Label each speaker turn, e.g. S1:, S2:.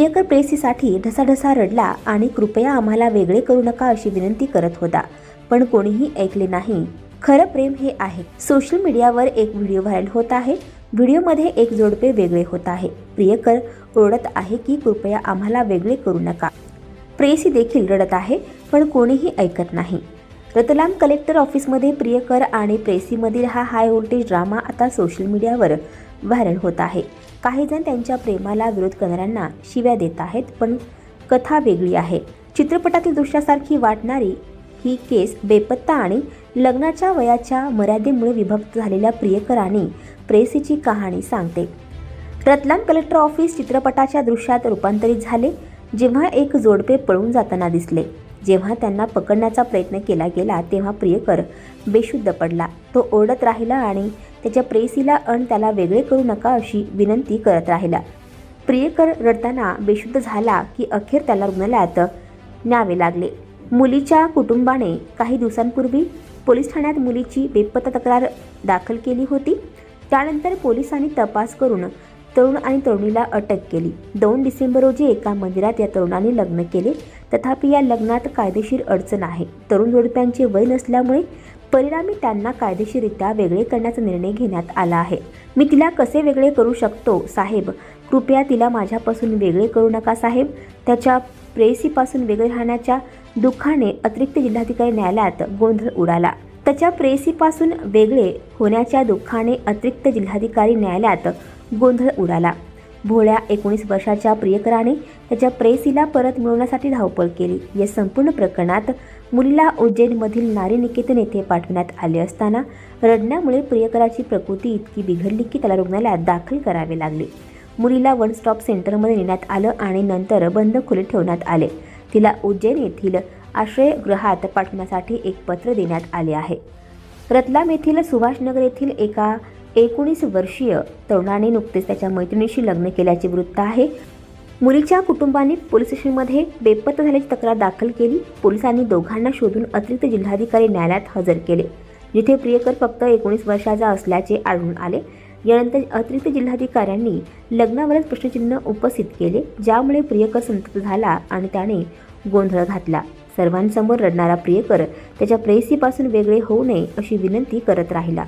S1: प्रियकर प्रेसीसाठी ढसाढसा रडला आणि कृपया आम्हाला वेगळे करू नका अशी विनंती करत होता. पण कोणीही ऐकले नाही. खरं प्रेम हे आहे. सोशल मीडियावर एक व्हिडिओ व्हायरल होत आहे. व्हिडिओमध्ये एक जोडपे वेगळे होत आहे. प्रियकर ओरडत आहे की कृपया आम्हाला वेगळे करू नका. प्रेसी देखील रडत आहे पण कोणीही ऐकत नाही. रतलाम कलेक्टर ऑफिसमध्ये प्रियकर आणि प्रेसीमधील हा हाय व्होल्टेज ड्रामा आता सोशल मीडियावर व्हायरल होत आहे. काहीजण त्यांच्या प्रेमाला विरोध करणाऱ्यांना शिव्या देत आहेत पण कथा वेगळी आहे. चित्रपटातील दृश्यासारखी वाटणारी ही केस बेपत्ता आणि लग्नाच्या वयाच्या मर्यादेमुळे विभक्त झालेल्या प्रियकर आणि प्रेसीची कहाणी सांगते. रतलाम कलेक्टर ऑफिस चित्रपटाच्या दृश्यात रूपांतरित झाले जेव्हा एक जोडपे पळून जाताना दिसले. जेव्हा त्यांना पकडण्याचा प्रयत्न केला गेला तेव्हा प्रियकर बेशुद्ध पडला. तो ओरडत राहिला आणि त्याच्या प्रेसीला अण त्याला वेगळे करू नका अशी विनंती करत राहिला. प्रियकर रडताना बेशुद्ध झाला की अखेर त्याला रुग्णालयात न्यावे लागले. मुलीच्या कुटुंबाने काही दिवसांपूर्वी पोलीस ठाण्यात मुलीची बेपत्ता तक्रार दाखल केली होती. त्यानंतर पोलिसांनी तपास करून तरुण आणि तरुणीला अटक केली. दोन डिसेंबर रोजी एका मंदिरात या तरुणाने लग्न केले. तथापि या लग्नात कायदेशीर अडचण आहे. तरुण जोडप्यांचे वय नसल्यामुळे परिणामी त्यांना कायदेशीररित्या वेगळे करण्याचा निर्णय घेण्यात आला आहे. मी तिला कसे वेगळे करू शकतो साहेब? कृपया तिला माझ्यापासून वेगळे करू नका साहेब. त्याच्या प्रेयसीपासून वेगळे राहण्याच्या दुःखाने अतिरिक्त जिल्हाधिकारी न्यायालयात गोंधळ उडाला. त्याच्या प्रेयसीपासून वेगळे होण्याच्या दुःखाने अतिरिक्त जिल्हाधिकारी न्यायालयात गोंधळ उडाला. भोळ्या एकोणीस वर्षाच्या प्रियकराने त्याच्या प्रेयसीला परत मिळवण्यासाठी धावपळ केली. या संपूर्ण प्रकरणात मुलीला उज्जैनमधील नारी निकेतन येथे पाठवण्यात आले असताना रडण्यामुळे प्रियकराची प्रकृती इतकी बिघडली की त्याला रुग्णालयात दाखल करावे लागले. मुलीला वन स्टॉप सेंटरमध्ये नेण्यात आलं आणि नंतर बंद खोलीत ठेवण्यात आले. तिला उज्जैन येथील आश्रयगृहात पाठवण्यासाठी एक पत्र देण्यात आले आहे. रतलाम येथील सुभाषनगर येथील एका एकोणीस वर्षीय तरुणाने नुकतेच त्याच्या मैत्रिणीशी लग्न केल्याचे वृत्त आहे. मुलीच्या कुटुंबाने पोलीस स्टेशनमध्ये बेपत्ता झाल्याची तक्रार दाखल केली. पोलिसांनी दोघांना शोधून अतिरिक्त जिल्हाधिकारी न्यायालयात हजर केले जिथे प्रियकर फक्त एकोणीस वर्षाचा असल्याचे आढळून आले. यानंतर अतिरिक्त जिल्हाधिकाऱ्यांनी लग्नावरच प्रश्नचिन्ह उपस्थित केले ज्यामुळे प्रियकर संतप्त झाला आणि त्याने गोंधळ घातला. सर्वांसमोर रडणारा प्रियकर त्याच्या प्रेयसीपासून वेगळे होऊ नये अशी विनंती करत राहिला.